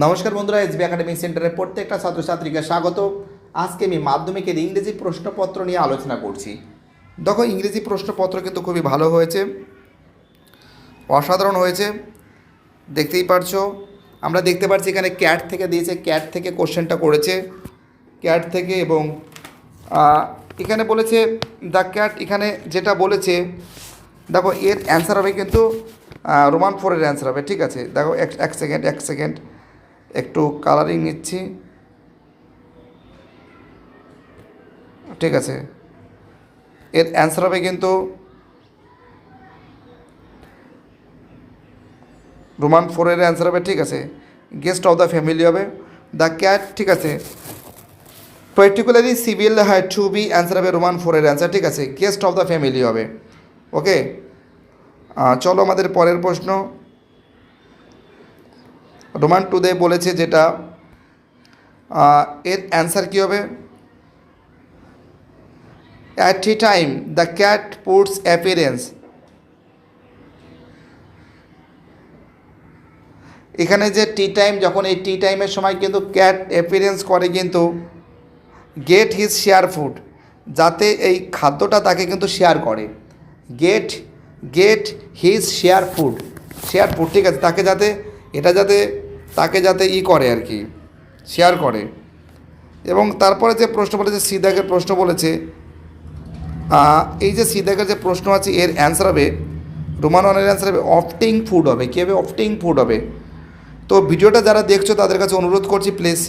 নমস্কার বন্ধুরা SB academic সেন্টারের প্রত্যেকটা ছাত্রছাত্রীকে স্বাগত। আজকে আমি মাধ্যমিকের ইংরেজি প্রশ্নপত্র নিয়ে আলোচনা করছি। দেখো, ইংরেজি প্রশ্নপত্র কিন্তু খুবই ভালো হয়েছে, অসাধারণ হয়েছে, দেখতেই পারছ। আমরা দেখতে পাচ্ছি এখানে ক্যাট থেকে দিয়েছে ক্যাট থেকে কোশ্চেনটা করেছে ক্যাট থেকে এবং এখানে বলেছে দ্য ক্যাট এখানে যেটা বলেছে, দেখো, এর অ্যান্সার হবে কিন্তু রোমান ফোরের অ্যান্সার হবে, ঠিক আছে? দেখো, এক সেকেন্ড এক সেকেন্ড একটু কালারিং নিচ্ছি। ঠিক আছে। এর অ্যান্সার হবে কিন্তু রোমান ফোরের অ্যান্সার হবে, ঠিক আছে। গেস্ট অফ দ্য ফ্যামিলি হবে। দ্য ক্যাট ঠিক আছে। পার্টিকুলারলি সিভিল হ্যাঁ টু বি অ্যান্সার হবে রোমান ফোরের অ্যান্সার ঠিক আছে। গেস্ট অফ দ্য ফ্যামিলি হবে। ওকে চলো আমাদের পরের প্রশ্ন। রোমান টুদে বলেছে যেটা এর অ্যান্সার কী হবে? At tea time the cat puts appearance এখানে যে টি টাইম যখন এই টি টাইমের সময় কিন্তু ক্যাট অ্যাপিয়ারেন্স করে কিন্তু গেট হিজ শেয়ার ফুড যাতে এই খাদ্যটা তাকে কিন্তু শেয়ার করে। Get get his share food share food ঠিক আছে, তাকে যাতে, এটা যাতে তাকে যাতে ই করে আর কি শেয়ার করে। এবং তারপরে যে প্রশ্ন বলেছে সিদাকের প্রশ্ন বলেছে এই যে সিদাকের যে প্রশ্ন আছে, এর অ্যান্সার হবে, রোমান ওয়ানের অ্যান্সার হবে অফটিং ফুড হবে। কী হবে? অফটিং ফুড হবে। তো ভিডিওটা যারা দেখছ, তাদের কাছে অনুরোধ করছি প্লিজ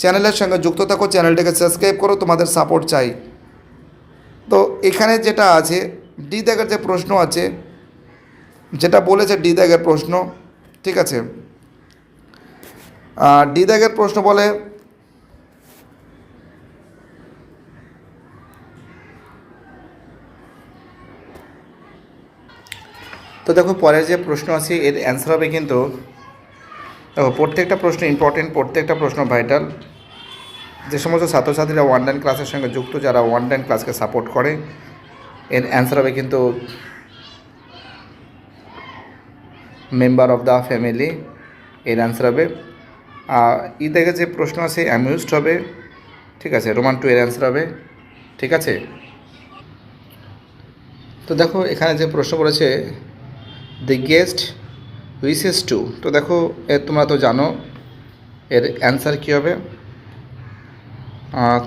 চ্যানেলের সঙ্গে যুক্ত থাকো চ্যানেলটাকে সাবস্ক্রাইব করো, তোমাদের সাপোর্ট চাই। তো এখানে যেটা আছে ডি দাগের যে প্রশ্ন আছে, যেটা বলেছে ডি দাগের প্রশ্ন, ঠিক আছে? ডি দাগের প্রশ্ন বলে, তো দেখো পরের যে প্রশ্ন আছে, এর অ্যান্সার হবে কিন্তু, দেখো প্রত্যেকটা প্রশ্ন ইম্পর্টেন্ট প্রত্যেকটা প্রশ্ন ভাইটাল যে সমস্ত ছাত্রছাত্রীরা অনলাইন ক্লাসের সঙ্গে যুক্ত, যারা অনলাইন ক্লাসকে সাপোর্ট করে, এর অ্যান্সার হবে কিন্তু মেম্বার অফ দ্য ফ্যামিলি এর অ্যান্সার হবে ই থেকে যে প্রশ্ন আছে অ্যামিউজড হবে, ঠিক আছে রোমান টু এর অ্যান্সার হবে, ঠিক আছে? তো দেখো, এখানে যে প্রশ্ন বলেছে দি গেস্ট উইসেস টু তো দেখো, এ তোমরা তো জানো, এর অ্যান্সার কী হবে?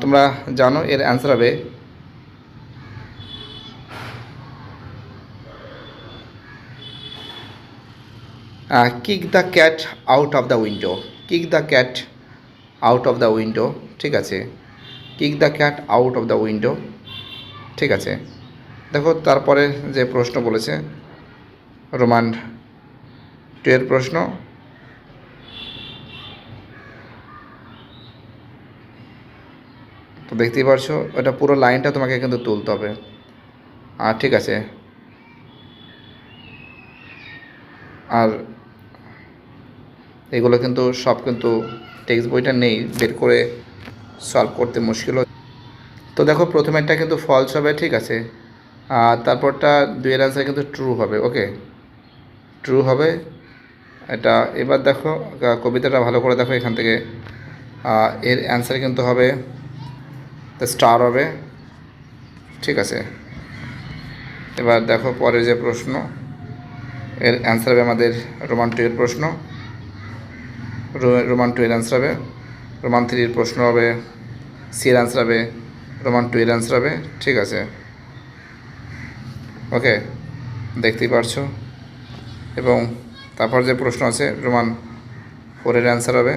তোমরা জানো, এর অ্যান্সার হবে kick the cat out of the window kick the cat out of the window ঠিক আছে? Kick the cat out of the window ঠিক আছে? দেখো, তারপরে যে প্রশ্ন বলেছে, রোমান টু এর প্রশ্ন, তো দেখতেই পারছ, ওটা পুরো লাইনটা তোমাকে কিন্তু তুলতে হবে। আর ঠিক আছে। আর এগুলো কিন্তু, সব কিন্তু টেক্সট বইটা নেই, বের করে সলভ করতে মুশকিল। তো দেখো প্রথমেরটা কিন্তু ফলস হবে, ঠিক আছে। আর তারপরটা দুইয়ের অ্যান্সার কিন্তু ট্রু হবে ওকে ট্রু হবে। এটা, এবার দেখো কবিতাটা ভালো করে দেখো এখান থেকে। এর অ্যান্সার কিন্তু হবে স্টার হবে, ঠিক আছে। এবার দেখো, পরের যে প্রশ্ন, এর অ্যান্সার হবে আমাদের রোমান টু এর প্রশ্ন। রোমান টু এর অ্যান্সার হবে। রোমান থ্রির প্রশ্ন হবে সি এর অ্যান্সার হবে, রোমান টু এর অ্যান্সার হবে। ঠিক আছে। ওকে, দেখতেই পারছ। এবং তারপর যে প্রশ্ন আছে, রোমান ফোরের অ্যান্সার হবে।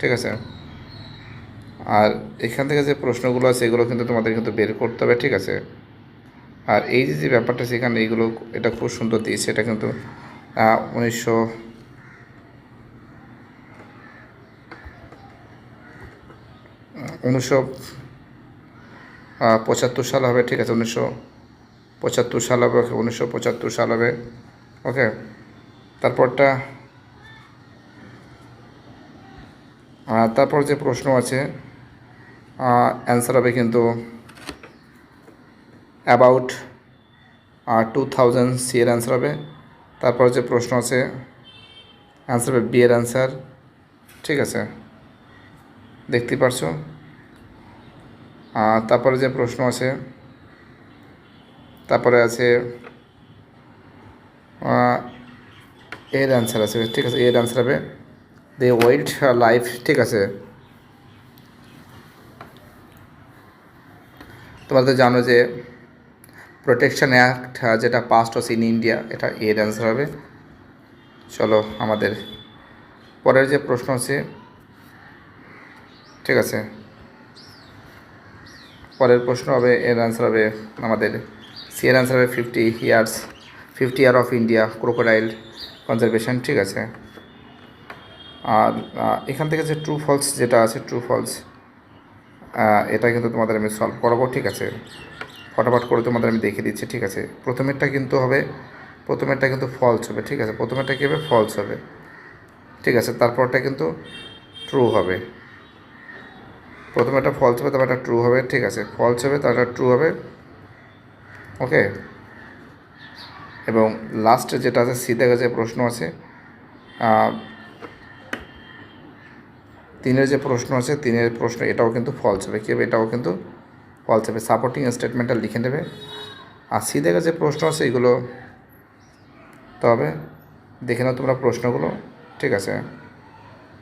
ঠিক আছে। আর এখান থেকে যে প্রশ্নগুলো আছে, এগুলো কিন্তু তোমাদের কিন্তু বের করতে হবে। ঠিক আছে। আর এই যে যে ব্যাপারটা সেখানে এইগুলো এটা খুব সুন্দর দিয়েছে। এটা কিন্তু উনিশশো উনিশশো পঁচাত্তর সাল হবে, ঠিক আছে, উনিশশো পঁচাত্তর সাল হবে, ওকে, উনিশশো পঁচাত্তর সাল হবে, ওকে, তারপরটা তারপর যে প্রশ্ন আছে অ্যান্সার হবে কিন্তু অ্যাবাউট টু থাউজেন্ড সি এর অ্যান্সার হবে, তারপর যে প্রশ্ন আছে অ্যান্সার হবে বি এর অ্যান্সার ঠিক আছে, দেখতে পারছ? তারপরে যে প্রশ্ন আছে, তারপরে আছে এর অ্যান্সার আছে, ঠিক আছে, এর অ্যান্সার হবে দে ওয়াইল্ড লাইফ ঠিক আছে। তোমরা তো জানো যে প্রোটেকশন অ্যাক্ট যেটা পাস্ট হচ্ছে ইন ইন্ডিয়া এটা এর অ্যান্সার হবে। চলো, আমাদের পরের যে প্রশ্ন আছে, ঠিক আছে। পরের প্রশ্ন হবে, এর অ্যান্সার হবে আমাদের সি এর অ্যান্সার হবে fifty years fifty year of India crocodile conservation ঠিক আছে? আর এখান থেকে যে ট্রু ফলস যেটা আছে ট্রু ফলস এটা কিন্তু তোমাদের আমি সলভ করাবো, ঠিক আছে? ফটাফট করে তোমাদের আমি দেখিয়ে দিচ্ছি, ঠিক আছে? প্রথমেরটা কিন্তু হবে, প্রথমেরটা কিন্তু ফলস হবে, ঠিক আছে? প্রথমেরটা কী হবে? ফলস হবে, ঠিক আছে? তারপরটা কিন্তু ট্রু হবে। প্রথমে একটা ফলস হবে, তারপর একটা ট্রু হবে, ঠিক আছে? ফলস হবে, তারপর ট্রু হবে ওকে এবং লাস্টে যেটা আছে সি থেকে যে প্রশ্ন আছে তিনের যে প্রশ্ন আছে, তিনের প্রশ্ন, এটাও কিন্তু ফলস হবে, কী হবে? এটাও কিন্তু ফলস হবে। সাপোর্টিং স্টেটমেন্টটা লিখে নেবে। আর সি থেকে যে প্রশ্ন আছে, এগুলো তবে দেখে নাও তোমরা প্রশ্নগুলো, ঠিক আছে?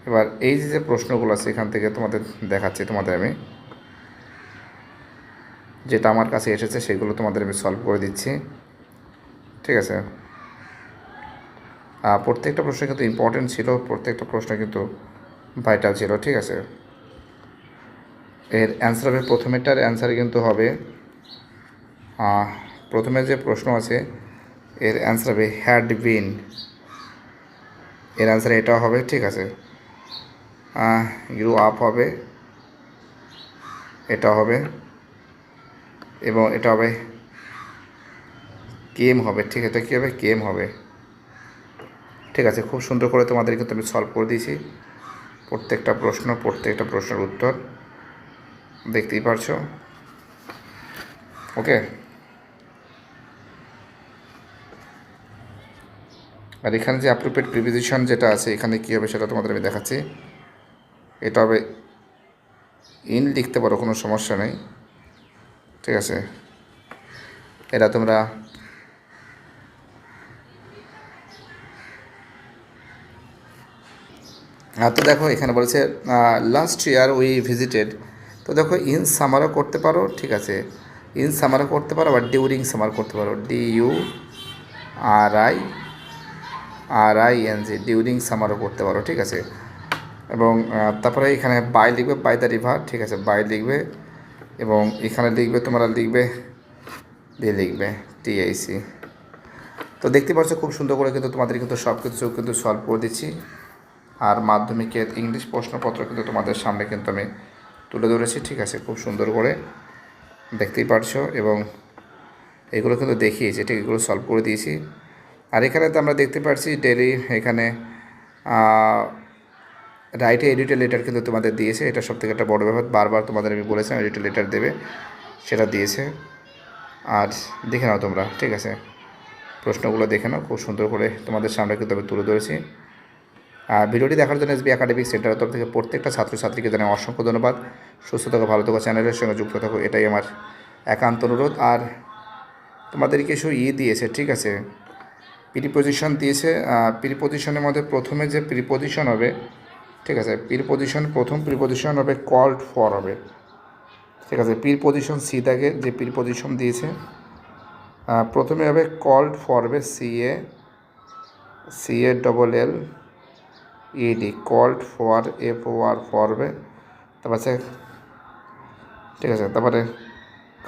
এবার এই যে যে প্রশ্নগুলো আছে, এখান থেকে তোমাদের দেখাচ্ছি, তোমাদের আমি। যেটা আমার কাছে এসেছে, সেগুলো তোমাদের আমি সলভ করে দিচ্ছি। ঠিক আছে? প্রত্যেকটা প্রশ্ন কিন্তু ইম্পর্টেন্ট ছিল, প্রত্যেকটা প্রশ্ন কিন্তু ভাইটাল ছিল, ঠিক আছে? এর অ্যান্সার হবে, প্রথমেরটার অ্যান্সার কিন্তু হবে প্রথমে যে প্রশ্ন আছে, এর অ্যান্সার হবে হ্যাড বিন এর অ্যান্সার এটাও হবে, ঠিক আছে? গ্রু আপ হবে। এটা হবে। এবং এটা হবে কেম হবে। ঠিক এটা কী হবে? কেম হবে। ঠিক আছে, খুব সুন্দর করে তোমাদের কিন্তু আমি সলভ করে দিয়েছি। প্রত্যেকটা প্রশ্ন, প্রত্যেকটা প্রশ্নের উত্তর। দেখতেই পারছ? ওকে আর এখানে যে অ্যাপ্রোপ্রিয়েট প্রিপোজিশন যেটা আছে, এখানে কী হবে সেটা তোমাদের আমি দেখাচ্ছি। এটা হবে ইন লিখতে পারো, কোনো সমস্যা নেই। ঠিক আছে? এটা তোমরা হ্যাঁ তো দেখো, এখানে বলেছে লাস্ট ইয়ার উই ভিজিটেড তো দেখো ইন সামারও করতে পারো, ঠিক আছে? ইন সামারও করতে পারো বা ডিউরিং সামার করতে পারো। D U R I N G N G during সামারও করতে পারো, ঠিক আছে? এবং তারপরে এখানে বাই লিখবে বাই দ্য রিভার ঠিক আছে বাই লিখবে এবং এখানে লিখবে, তোমরা লিখবে, দিয়ে লিখবে টিআইসি তো দেখতে পাচ্ছ খুব সুন্দর করে কিন্তু তোমাদের কিন্তু সব কিছু কিন্তু সলভ করে দিচ্ছি। আর মাধ্যমিকের ইংলিশ প্রশ্নপত্র কিন্তু তোমাদের সামনে কিন্তু আমি তুলে ধরেছি, ঠিক আছে, খুব সুন্দর করে দেখতেই পারছ এবং এগুলো কিন্তু দেখিয়েছি, ঠিক, এগুলো সলভ করে দিয়েছি। আর এখানে তো আমরা দেখতে পাচ্ছি ডেলি এখানে রাইটে এডিটের লেটার কিন্তু তোমাদের দিয়েছে। এটা সব থেকে একটা বড় ব্যাপার। বারবার তোমাদের আমি বলেছিলাম এডিটের লেটার দেবে, সেটা দিয়েছে। আর দেখে নাও তোমরা, ঠিক আছে? প্রশ্নগুলো দেখে নাও, খুব সুন্দর করে তোমাদের সামনে কিন্তু আমি তুলে ধরেছি। আর ভিডিওটি দেখার জন্য এসবি একাডেমিক সেন্টারের তরফ থেকে প্রত্যেকটা ছাত্রছাত্রীকে জানাই অসংখ্য ধন্যবাদ। সুস্থ থাকো, ভালো থাকো চ্যানেলের সঙ্গে যুক্ত থাকো, এটাই আমার একান্ত অনুরোধ। আর তোমাদের কিছু ই দিয়েছে, ঠিক আছে? প্রিপোজিশন দিয়েছে। প্রিপোজিশনের মধ্যে প্রথমে যে প্রিপোজিশন হবে ঠিক আছে প্রিপোজিশন প্রথম প্রিপোজিশন হবে কল্ড ফর হবে। ঠিক আছে প্রিপোজিশন সি থেকে যে প্রিপোজিশন দিয়েছে প্রথমে হবে কল্ড ফর হবে C A C A double L E D called for F O R for হবে। তারপর আছে, ঠিক আছে, তারপরে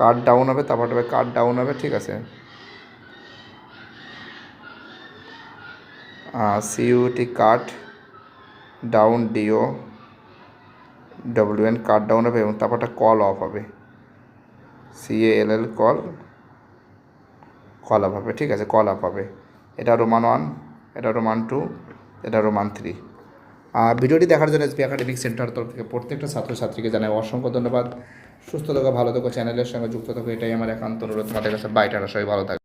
কার্ড ডাউন হবে, তারপর হবে কার্ড ডাউন হবে, ঠিক আছে। C U T cut down D O W N cut down হবে এবং তারপরটা কল অফ হবে। C A L L call call up হবে, ঠিক আছে কল আপ হবে। এটা রোমান ওয়ান এটা রোমান টু এটা রোমান থ্রি আর ভিডিওটি দেখার জন্য এসবি একাডেমিক সেন্টার তরফ থেকে প্রত্যেকটা ছাত্রছাত্রীকে জানাই অসংখ্য ধন্যবাদ। সুস্থ থাকো, ভালো থাকো চ্যানেলের সঙ্গে যুক্ত থাকো, এটাই আমার একান্ত অনুরোধ। তোমাদের কাছে বাইটার সবাই ভালো থাকবে